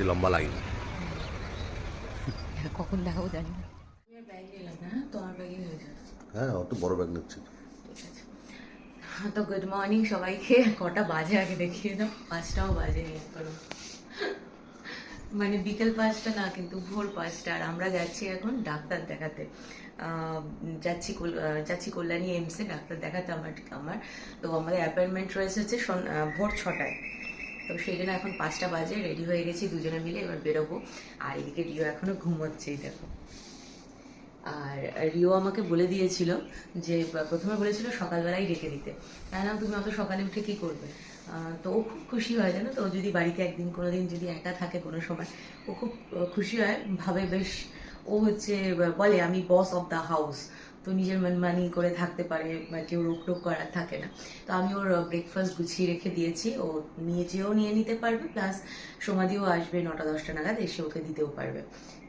একটি লম্বা লাইন। কখন দেখাবো জানি না। ব্যাগ নিলাম না হ্যাঁ? হ্যাঁ অত বড় ব্যাগ নিচ্ছি। হ্যাঁ, তো গুড মর্নিং সবাইকে। কটা বাজে আগে দেখিয়ে দাও। পাঁচটাও বাজে নি এখনও মানে বিকেল পাঁচটা না কিন্তু ভোর পাঁচটা। আর আমরা যাচ্ছি এখন ডাক্তার দেখাতে। আহ, যাচ্ছি যাচ্ছি কল্যাণী এমসে ডাক্তার দেখাতে আমার আমার। তো আমাদের অ্যাপয়েন্টমেন্ট রয়েছে হচ্ছে ভোর ছটায়। তো সেই জন্য এখন পাঁচটা বাজে রেডি হয়ে গেছি, দুজনে মিলে এবার বেরোবো। আর এদিকে রিও এখনও ঘুমোচ্ছেই দেখো। আর রিও আমাকে বলে দিয়েছিল যে, প্রথমে বলেছিল সকালবেলাই রেখে দিতে। না তুমি অত সকালে উঠে কি করবে? তো ও খুব খুশি হয়, জানো তো? যদি বাড়িতে একদিন, কোনোদিন যদি একা থাকে কোনো সময়, ও খুব খুশি হয়। ভাবে বেশ, ও হচ্ছে, বলে, আমি বস অফ দ্য হাউস তো নিজের মানি করে থাকতে পারে বা কেউ রোক টোক করার থাকে না। তো আমি ওর ব্রেকফাস্ট গুছিয়ে রেখে দিয়েছি। ও নিয়ে যেও নিয়ে নিতে পারবে প্লাস সমাধিও আসবে নটা, দশটা নাগাদ, এসে ওকে দিতেও পারবে।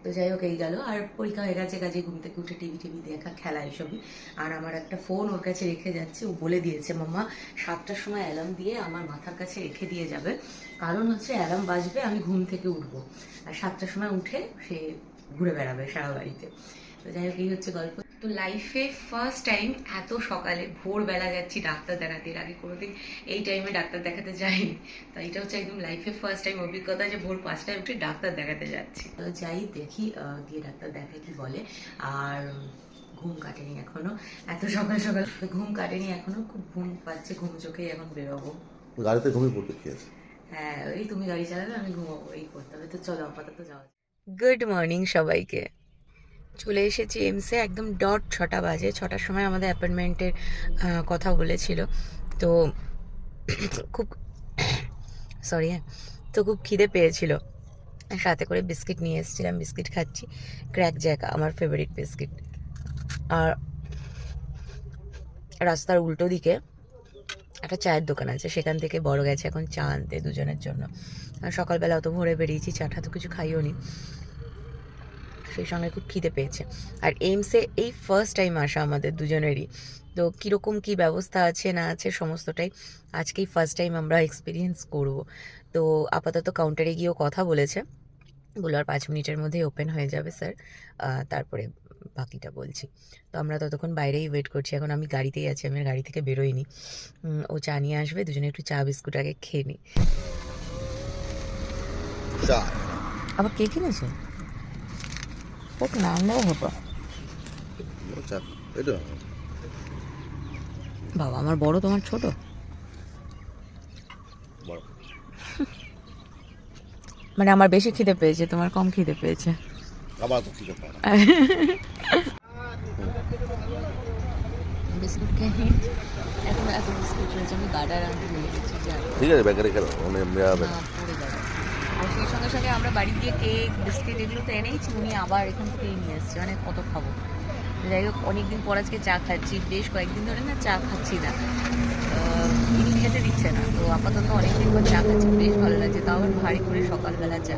তো যাই হোক, এই গেল। আর পরীক্ষা হয়ে গেছে কাজে, ঘুম থেকে উঠে টিভি টিভি দেখা, খেলা এসবই। আর আমার একটা ফোন ওর কাছে রেখে যাচ্ছে, ও বলে দিয়েছে, মাম্মা, সাতটার সময় অ্যালার্ম দিয়ে আমার মাথার কাছে রেখে দিয়ে যাবে। কারণ হচ্ছে অ্যালার্ম বাজবে, আমি ঘুম থেকে উঠবো। আর সাতটার সময় উঠে সে ঘুরে বেড়াবে সারা বাড়িতে। তো যাই হোক, এই হচ্ছে গল্প। তো লাইফে ফার্স্ট টাইম এত সকালে ভোরবেলা যাচ্ছি ডাক্তার দেখাতে। এর আগে কোনোদিন এই টাইমে ডাক্তার দেখাতে যাইনি। তো এটা হচ্ছে একদম লাইফে ফার্স্ট টাইম অভিজ্ঞতা যে ভোর পাঁচটায় উঠে ডাক্তার দেখাতে যাচ্ছি। তো যাই দেখি গিয়ে ডাক্তার দেখে কি বলে। আর ঘুম কাটেনি এখনও। এত সকাল সকাল ঘুম কাটেনি এখনও। খুব ঘুম পাচ্ছে ঘুম চোখেই এখন বেরোবো। গাড়িতে ঘুমিয়ে পড়তে খেয়েছে হ্যাঁ ওই তুমি গাড়ি চালাবে আমি ঘুমাবো এই করতে হবে। তো চলো আপাতত যাওয়া গুড মর্নিং সবাইকে। চলে এসেছি এমসে, একদম ডট ছটা বাজে। ছটার সময় আমাদের অ্যাপয়েন্টমেন্টের কথা বলেছিল। তো খুব, সরি হ্যাঁ তো খুব খিদে পেয়েছিল। সাথে করে বিস্কিট নিয়ে এসেছিলাম, বিস্কিট খাচ্ছি। ক্র্যাক জ্যাক, আমার ফেভারিট বিস্কিট। আর রাস্তার উল্টো দিকে একটা চায়ের দোকান আছে, সেখান থেকে বড় গেছে এখন চা আনতে দুজনের জন্য। সকালবেলা অত ভোরে বেরিয়েছি, চাটা তো কিছু খাইও নি। সেই সঙ্গে খুব খিদে পেয়েছে। আর এইমসে এই ফার্স্ট টাইম আসা আমাদের দুজনেরই। তো কীরকম কী ব্যবস্থা আছে না আছে সমস্তটাই আজকেই ফার্স্ট টাইম আমরা এক্সপিরিয়েন্স করব। তো আপাতত কাউন্টারে গিয়েও কথা বলেছে। বলল আর পাঁচ মিনিটের মধ্যেই ওপেন হয়ে যাবে স্যার তারপরে বাকিটা বলছি। তো আমরা ততক্ষণ বাইরেই ওয়েট করছি। এখন আমি গাড়িতেই আছি আমি গাড়ি থেকে বেরোইনি। ও চা নিয়ে আসবে দুজনে একটু চা বিস্কুট আগে খেয়ে নিই আবার কে কিনেছে? ওকে না আনলেও হতো। বাবা আমার বড় তোমার ছোট? বড়। মানে আমার বেশি খিদে পেয়েছে তোমার কম খিদে পেয়েছে। বিস্কুট খেয়ে এখন এত বিস্কুট রয়েছে আমি গাডার আনতে ঠিক আছে ব্যাগে রেখে আর সেই সঙ্গে সঙ্গে আমরা বাড়ি দিয়ে কেক বিস্কিট এগুলো তো এনেইছি উনি আবার এখান থেকেই নিয়ে এসছে মানে কত খাব। যাই হোক অনেকদিন পর আজকে চা খাচ্ছি বেশ কয়েকদিন ধরে না চা খাচ্ছি না। ইনি খেতে দিচ্ছে না তো আপাতত অনেকদিন পর চা খাচ্ছি বেশ ভালো লাগছে তাও আবার ভারী করে সকালবেলা চা।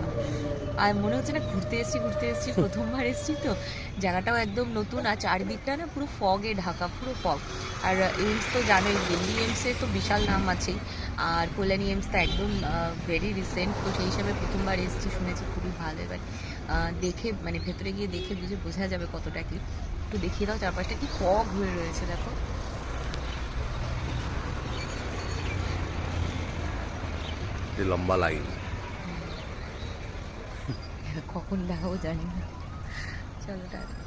আর মনে হচ্ছে না ঘুরতে এসেছি ঘুরতে এসেছি প্রথমবার এসেছি তো জায়গাটাও একদম নতুন আর চারিদিকটা না পুরো ফগে ঢাকা পুরো ফগ আর এইমস তো জানোই দিল্লি এইমসে তো বিশাল নাম আছেই। আর কল্যাণী এইমস তো একদম ভেরি রিসেন্ট তো সেই হিসাবে প্রথমবার এসেছি শুনেছি খুবই ভালো। এবার দেখে মানে ভেতরে গিয়ে দেখে বুঝে বোঝা যাবে কতটা কি। একটু দেখিয়ে দাও চারপাশটা কি ফগ হয়ে রয়েছে দেখো। লম্বা লাইন কখন দেখাবো জানি না। চলো টাটা।